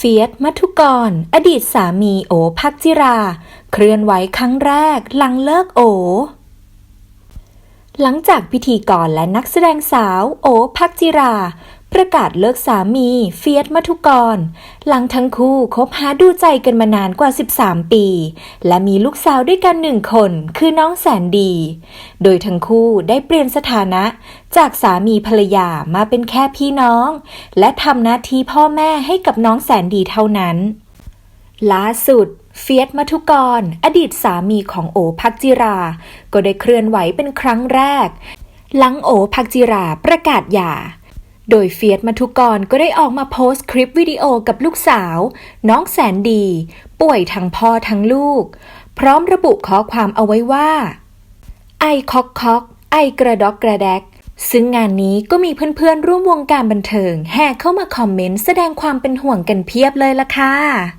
เฟียสมัทุกร อดีตสามีโอภักจิรา เคลื่อนไหวครั้งแรกหลังเลิกโอ หลังจากพิธีกรและนักแสดงสาวโอภักจิรา ประกาศเลิกสามีเฟียสมัทุกร หลังทั้งคู่คบหาดูใจกันมานานกว่า 13 ปี และมีลูกสาวด้วยกันหนึ่งคน คือน้องแสนดี โดยทั้งคู่ได้เปลี่ยนสถานะ จากสามีภรรยามาเป็นแค่พี่น้อง และทำหน้าที่พ่อแม่ให้กับน้องแสนดีเท่านั้นล่าสุดเฟียสมัทุกร อดีตสามีของโอภักจิรา ก็ได้เคลื่อนไหวเป็นครั้งแรก หลังโอภักจิราประกาศหย่า โดยเฟียสมัทุกรก็ได้ออกมาโพสต์คลิปวิดีโอกับลูกสาว น้องแสนดี ป่วยทั้งพ่อทั้งลูก พร้อมระบุข้อความเอาไว้ว่า ไอคอกคอก ไอกระดอกกระแดก ซึ่งงานนี้ก็มีเพื่อนๆร่วมวงการบันเทิง แห่เข้ามาคอมเมนต์แสดงความเป็นห่วงกันเพียบเลยล่ะค่ะ